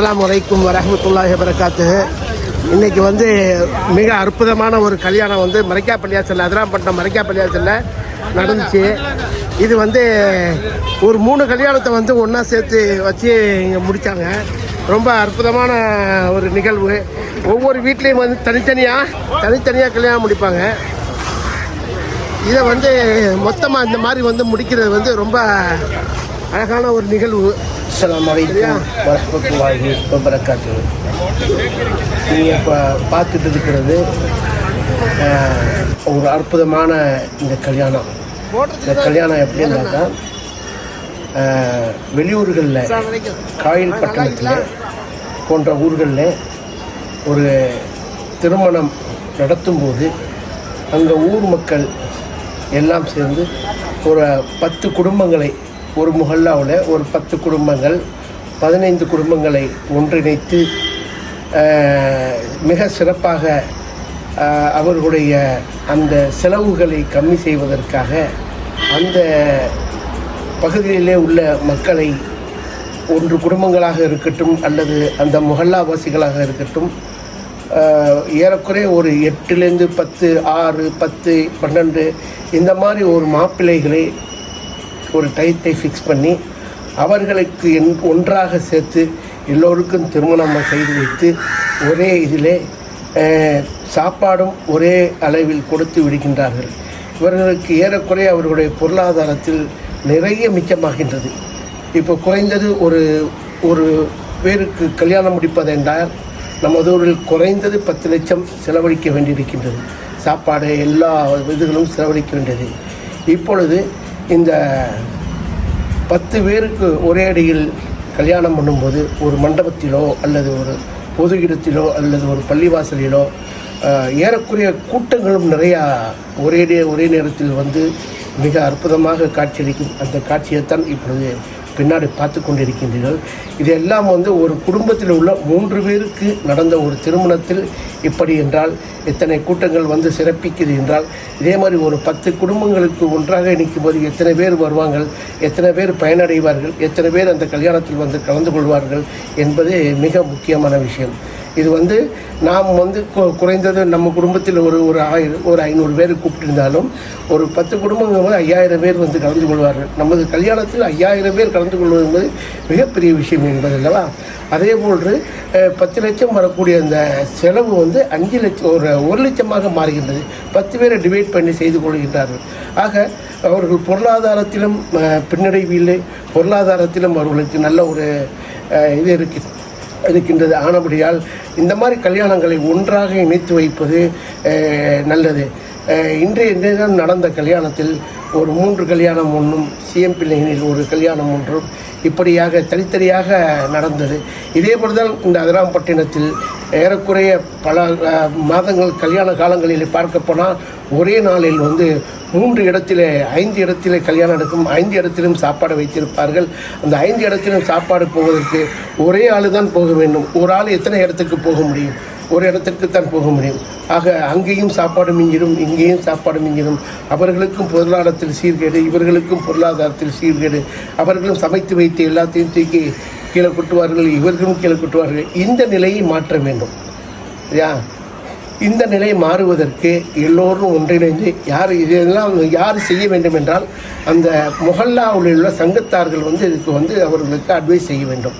அஸ்லாம் அலைக்கும் வரஹ்மத்துல்லாஹி வரகாத்துஹு இன்னைக்கு வந்து மிக அற்புதமான ஒரு கல்யாணம் வந்து மரைக்கா பள்ளியாசல்ல அதிராம்பட்டினம் மரைக்கா பள்ளியாசல்ல நடந்துச்சு. இது வந்து ஒரு மூணு கல்யாணத்தை வந்து ஒன்றா சேர்த்து வச்சு இங்கே முடித்தாங்க ரொம்ப அற்புதமான ஒரு நிகழ்வு. ஒவ்வொரு வீட்லேயும் வந்து தனித்தனியாக தனித்தனியாக கல்யாணம் முடிப்பாங்க. இதை வந்து மொத்தமாக இந்த மாதிரி வந்து முடிக்கிறது வந்து ரொம்ப அழகான ஒரு நிகழ்வு. அஸ்ஸலாமு அலைக்கும் வரஹ்மத்துல்லாஹி வபரகாத்து நீங்கள் இப்போ பார்த்துட்டு இருக்கிறது ஒரு அற்புதமான இந்த கல்யாணம். இந்த கல்யாணம் எப்படின்னாக்கா வெளியூர்களில் காயில் பட்டணத்தில் போன்ற ஊர்களில் ஒரு திருமணம் நடத்தும்போது அங்கே ஊர் மக்கள் எல்லாம் சேர்ந்து ஒரு பத்து குடும்பங்களை ஒரு முகல்லாவில் ஒரு பத்து குடும்பங்கள் பதினைந்து குடும்பங்களை ஒன்றிணைத்து மிக சிறப்பாக அவர்களுடைய அந்த செலவுகளை கம்மி செய்வதற்காக அந்த பகுதியிலே உள்ள மக்களை ஒன்று குடும்பங்களாக இருக்கட்டும் அல்லது அந்த முகல்லாவாசிகளாக இருக்கட்டும் ஏறக்குறைய ஒரு எட்டுலேருந்து பத்து ஆறு பத்து பன்னெண்டு இந்த மாதிரி ஒரு மாப்பிள்ளைகளை ஒரு டயத்தை ஃபிக்ஸ் பண்ணி அவர்களுக்கு என் ஒன்றாக சேர்த்து எல்லோருக்கும் திருமணம் செய்து வைத்து ஒரே இதிலே சாப்பாடும் ஒரே அளவில் கொடுத்து விடுகின்றார்கள். இவர்களுக்கு ஏறக்குறைய அவர்களுடைய பொருளாதாரத்தில் நிறைய மிச்சமாகின்றது. இப்போ குறைந்தது ஒரு ஒரு பேருக்கு கல்யாணம் முடிப்பதென்றால் நமது ஊரில் குறைந்தது பத்து லட்சம் செலவழிக்க வேண்டியிருக்கின்றது. சாப்பாடு எல்லா இதுகளும் செலவழிக்க வேண்டியது. இப்பொழுது இந்த பத்து பேருக்கு ஒரே அடியில் கல்யாணம் பண்ணும்போது ஒரு மண்டபத்திலோ அல்லது ஒரு பொது இடத்திலோ அல்லது ஒரு பள்ளிவாசலிலோ ஏறக்குறைய கூட்டங்களும் நிறையா ஒரே ஒரே நேரத்தில் வந்து மிக அற்புதமாக காட்சியளிக்கும். அந்த காட்சியைத்தான் இப்பொழுது பின்னாடி பார்த்து கொண்டிருக்கின்றீர்கள். இதெல்லாம் வந்து ஒரு குடும்பத்தில் உள்ள மூன்று பேருக்கு நடந்த ஒரு திருமணத்தில் இப்படி என்றால் எத்தனை கூட்டங்கள் வந்து சிறப்பிக்குது என்றால் இதே மாதிரி ஒரு பத்து குடும்பங்களுக்கு ஒன்றாக நிற்கும் போது எத்தனை பேர் வருவார்கள் எத்தனை பேர் பயனடைவார்கள் எத்தனை பேர் அந்த கல்யாணத்தில் வந்து கலந்து கொள்வார்கள் என்பது மிக முக்கியமான விஷயம். இது வந்து நாம் வந்து குறைந்தது நம்ம குடும்பத்தில் ஒரு ஒரு ஆயிரம் ஒரு ஐநூறு பேர் கூப்பிட்டிருந்தாலும் ஒரு பத்து குடும்பங்கள் வந்து ஐயாயிரம் பேர் வந்து கலந்து கொள்வார்கள். நமது கல்யாணத்தில் ஐயாயிரம் பேர் கலந்து கொள்வது என்பது மிகப்பெரிய விஷயம் என்பது அல்லவா? அதே போன்று பத்து லட்சம் வரக்கூடிய அந்த செலவு வந்து அஞ்சு லட்சம் ஒரு ஒரு லட்சமாக மாறுகின்றது. பத்து பேரை டிவைட் பண்ணி செய்து கொள்கின்றார்கள். ஆக அவர்கள் பொருளாதாரத்திலும் பின்னடைவு இல்லை. பொருளாதாரத்திலும் அவர்களுக்கு நல்ல ஒரு இது இருக்குது இருக்கின்றது. ஆனபடியால் இந்த மாதிரி கல்யாணங்களை ஒன்றாக இணைத்து வைப்பது நல்லது. இன்றைய தினம் நடந்த கல்யாணத்தில் ஒரு மூன்று கல்யாணம் ஒன்றும் சிஎம் பிள்ளைகளில் ஒரு கல்யாணம் ஒன்றும் இப்படியாக தனித்தனியாக நடந்தது. இதே தான் இந்த அதிராம்பட்டினத்தில் ஏறக்குறைய பல மாதங்கள் கல்யாண காலங்களில் பார்க்கப்போனால் ஒரே நாளில் வந்து மூன்று இடத்திலே ஐந்து இடத்திலே கல்யாணம் நடக்கும் ஐந்து இடத்திலும் சாப்பாடு வைத்திருப்பார்கள். அந்த ஐந்து இடத்திலும் சாப்பாடு போவதற்கு ஒரே ஆள் தான் போக வேண்டும். ஒரு ஆள் எத்தனை இடத்துக்கு போக முடியும்? ஒரு இடத்திற்கு தான் போக முடியும். ஆக அங்கேயும் சாப்பாடு மிஞ்சிடும் இங்கேயும் சாப்பாடு மிஞ்சிடும். அவர்களுக்கும் பொருளாதாரத்தில் சீர்கேடு இவர்களுக்கும் பொருளாதாரத்தில் சீர்கேடு. அவர்களும் சமைத்து வைத்து எல்லாத்தையும் தூக்கி கீழே கொட்டுவார்கள் இவர்களும் கீழே கொட்டுவார்கள். இந்த நிலையை மாற்ற வேண்டும். யா இந்த நிலை மாறுவதற்கு எல்லோரும் ஒன்றிணைந்து யார் இதெல்லாம் யார் செய்ய வேண்டும் என்றால் அந்த முகல்லாவில் உள்ள சங்கத்தார்கள் வந்து இதுக்கு வந்து அவர்களுக்கு அட்வைஸ் செய்ய வேண்டும்.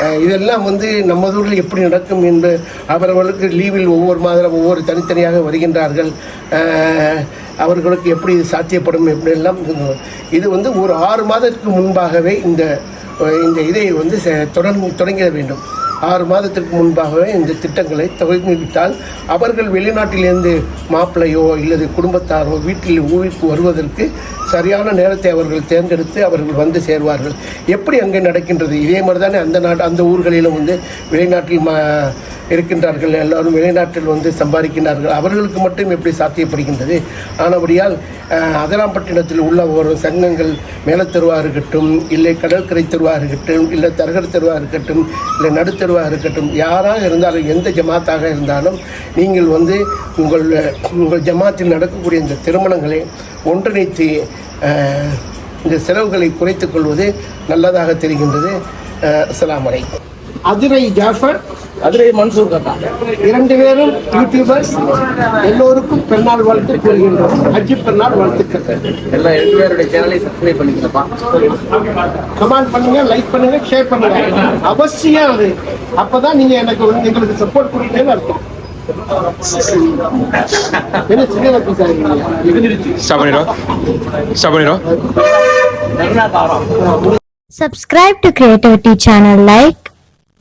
இதெல்லாம் வந்து நம்ம ஊரில் எப்படி நடக்கும் என்று அவர்களுக்கு லீவில் ஒவ்வொரு மாதம் ஒவ்வொரு தனித்தனியாக வருகின்றார்கள். அவர்களுக்கு எப்படி இது சாத்தியப்படும் எப்படியெல்லாம் இது- இது வந்து ஒரு ஆறு மாதத்துக்கு முன்பாகவே இந்த இந்த இதை வந்து செ- தொடங்கிட வேண்டும். ஆறு மாதத்திற்கு முன்பாகவே இந்த திட்டங்களை துவங்கிவிட்டால் அவர்கள் வெளிநாட்டிலிருந்து மாப்பிள்ளையோ இல்லது குடும்பத்தாரோ வீட்டில் ஊருக்கு வருவதற்கு சரியான நேரத்தை அவர்கள் தேர்ந்தெடுத்து அவர்கள் வந்து சேர்வார்கள். எப்படி அங்கே நடக்கின்றது? இதே மாதிரி தானே அந்த நாட்டு அந்த ஊர்களிலும் வந்து வெளிநாட்டில் மா இருக்கின்றார்கள். எல்லாரும் வெளிநாட்டில் வந்து சம்பாதிக்கின்றார்கள். அவர்களுக்கு மட்டும் எப்படி சாத்தியப்படுகின்றது? ஆனபடியால் அஹ், அதராம்பட்டினத்தில் உள்ள ஒரு சங்கங்கள் மேலத்தெருவாக இருக்கட்டும் இல்லை கடற்கரை தெருவாக இருக்கட்டும் இல்லை தரகர் தெருவாக இருக்கட்டும் இல்லை நடுத்தெருவாக இருக்கட்டும் யாராக இருந்தாலும் எந்த ஜமாத்தாக இருந்தாலும் நீங்கள் வந்து உங்கள் உங்கள் ஜமாத்தில் நடக்கக்கூடிய இந்த திருமணங்களை ஒன்றிணைத்து இந்த செலவுகளை குறைத்துக் கொள்வது நல்லதாக தெரிகின்றது. அஸ்லாம் வலைக்கும் அதிரை ஜாஃபர் அதிலே மன்சூர் கட்டா இரண்டு பேரும் யூடியூபர்ஸ். எல்லோருக்கும் பெருநாள் வாழ்த்து கூறுகின்றோம் ஹஜ்ஜி பெருநாள் வாழ்த்துக்கள். எல்லா ரெண்டு பேருடைய சேனலை சப்ஸ்கிரைப் பண்ணிக்கிறப்பா கமெண்ட் பண்ணுங்க லைக் பண்ணுங்க ஷேர் பண்ணுங்க. அவசியம் அது. அப்பதான் நீங்க எனக்கு வந்து எங்களுக்கு சப்போர்ட் கொடுத்தேன்னு அர்த்தம். என்ன சின்ன பேசாதீங்க Subscribe to Creativity channel, like,